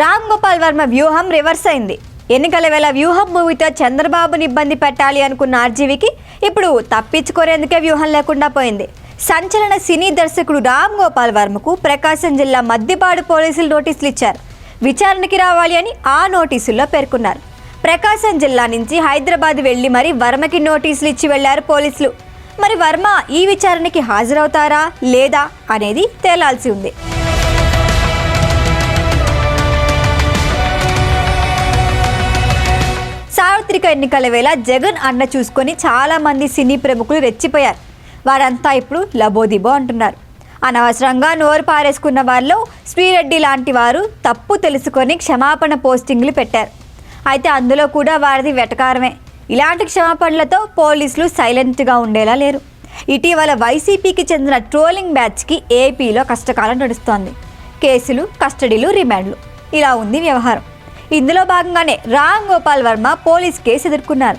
రామ్ గోపాల్ వర్మ వ్యూహం రివర్స్ అయింది. ఎన్నికల వేళ వ్యూహం మూవీతో చంద్రబాబుని ఇబ్బంది పెట్టాలి అనుకున్న ఆర్జీవికి ఇప్పుడు తప్పించుకోరేందుకే వ్యూహం లేకుండా పోయింది. సంచలన సినీ దర్శకుడు రామ్ గోపాల్ వర్మకు ప్రకాశం జిల్లా మద్దిపాడు పోలీసులు నోటీసులు ఇచ్చారు. విచారణకి రావాలి అని ఆ నోటీసుల్లో పేర్కొన్నారు. ప్రకాశం జిల్లా నుంచి హైదరాబాద్ వెళ్ళి మరి వర్మకి నోటీసులు ఇచ్చి వెళ్ళారు పోలీసులు. మరి వర్మ ఈ విచారణకి హాజరవుతారా లేదా అనేది తేలాల్సి ఉంది. సార్వత్రిక ఎన్నికల వేళ జగన్ అన్న చూసుకొని చాలామంది సినీ ప్రముఖులు రెచ్చిపోయారు. వారంతా ఇప్పుడు లబోదిబో అంటున్నారు. అనవసరంగా నోరు పారేసుకున్న వారిలో శ్రీరెడ్డి లాంటి వారు తప్పు తెలుసుకొని క్షమాపణ పోస్టింగ్లు పెట్టారు. అయితే అందులో కూడా వారిది వెటకారమే. ఇలాంటి క్షమాపణలతో పోలీసులు సైలెంట్గా ఉండేలా లేరు. ఇటీవల వైసీపీకి చెందిన ట్రోలింగ్ బ్యాచ్కి ఏపీలో కష్టకాలం నడుస్తోంది. కేసులు కస్టడీలు రిమాండ్లు. ఇలా ఉంది వ్యవహారం. ఇందులో భాగంగానే రామ్ గోపాల్ వర్మ పోలీస్ కేసు ఎదుర్కొన్నారు.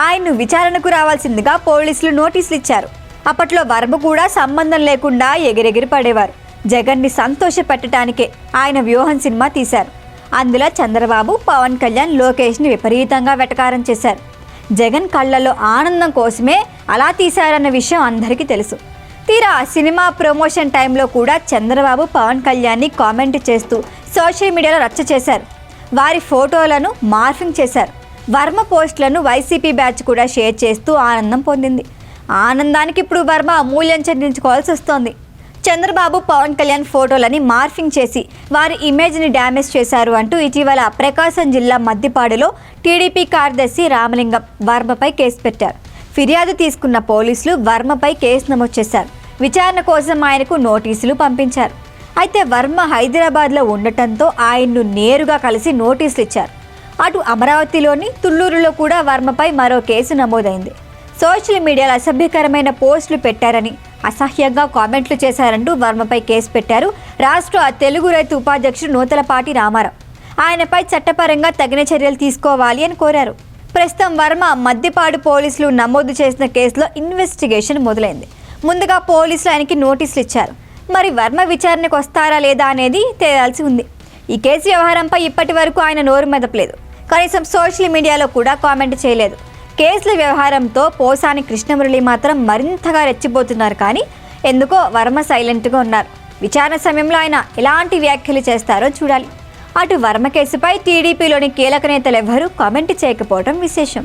ఆయన్ను విచారణకు రావాల్సిందిగా పోలీసులు నోటీసులు ఇచ్చారు. అప్పట్లో వర్మ కూడా సంబంధం లేకుండా ఎగిరెగిరి పడేవారు. జగన్ని సంతోష పెట్టడానికే ఆయన వ్యూహం సినిమా తీశారు. అందులో చంద్రబాబు పవన్ కళ్యాణ్ లోకేష్ని విపరీతంగా వెటకారం చేశారు. జగన్ కళ్ళల్లో ఆనందం కోసమే అలా తీశారన్న విషయం అందరికీ తెలుసు. తీరా సినిమా ప్రమోషన్ టైంలో కూడా చంద్రబాబు పవన్ కళ్యాణ్ని కామెంట్ చేస్తూ సోషల్ మీడియాలో రచ్చ చేశారు. వారి ఫోటోలను మార్ఫింగ్ చేశారు. వర్మ పోస్టులను వైసీపీ బ్యాచ్ కూడా షేర్ చేస్తూ ఆనందం పొందింది. ఆనందానికి ఇప్పుడు వర్మ అమూల్యం చెల్లించుకోవాల్సి వస్తోంది. చంద్రబాబు పవన్ కళ్యాణ్ ఫోటోలని మార్ఫింగ్ చేసి వారి ఇమేజ్ని డ్యామేజ్ చేశారు అంటూ ఇటీవల ప్రకాశం జిల్లా మద్దిపాడులో టీడీపీ కార్యదర్శి రామలింగం వర్మపై కేసు పెట్టారు. ఫిర్యాదు తీసుకున్న పోలీసులు వర్మపై కేసు నమోదు చేశారు. విచారణ కోసం ఆయనకు నోటీసులు పంపించారు. అయితే వర్మ హైదరాబాద్లో ఉండటంతో ఆయన్ను నేరుగా కలిసి నోటీసులు ఇచ్చారు. అటు అమరావతిలోని తుళ్ళూరులో కూడా వర్మపై మరో కేసు నమోదైంది. సోషల్ మీడియాలో అసభ్యకరమైన పోస్టులు పెట్టారని అసహ్యంగా కామెంట్లు చేశారంటూ వర్మపై కేసు పెట్టారు రాష్ట్ర తెలుగు రైతు ఉపాధ్యక్షుడు నూతలపాటి రామారావు. ఆయనపై చట్టపరంగా తగిన చర్యలు తీసుకోవాలి అని కోరారు. ప్రస్తుతం వర్మ మద్దిపాడు పోలీసులు నమోదు చేసిన కేసులో ఇన్వెస్టిగేషన్ మొదలైంది. ముందుగా పోలీసులు ఆయనకి నోటీసులు ఇచ్చారు. మరి వర్మ విచారణకు వస్తారా లేదా అనేది తేలాల్సి ఉంది. ఈ కేసు వ్యవహారంపై ఇప్పటి వరకు ఆయన నోరు మెదపలేదు. కనీసం సోషల్ మీడియాలో కూడా కామెంట్ చేయలేదు. కేసుల వ్యవహారంతో పోసాని కృష్ణమురళి మాత్రం మరింతగా రెచ్చిపోతున్నారు కానీ ఎందుకో వర్మ సైలెంట్గా ఉన్నారు. విచారణ సమయంలో ఆయన ఎలాంటి వ్యాఖ్యలు చేస్తారో చూడాలి. అటు వర్మ కేసుపై టీడీపీలోని కీలక నేతలు ఎవ్వరూ కామెంట్ చేయకపోవడం విశేషం.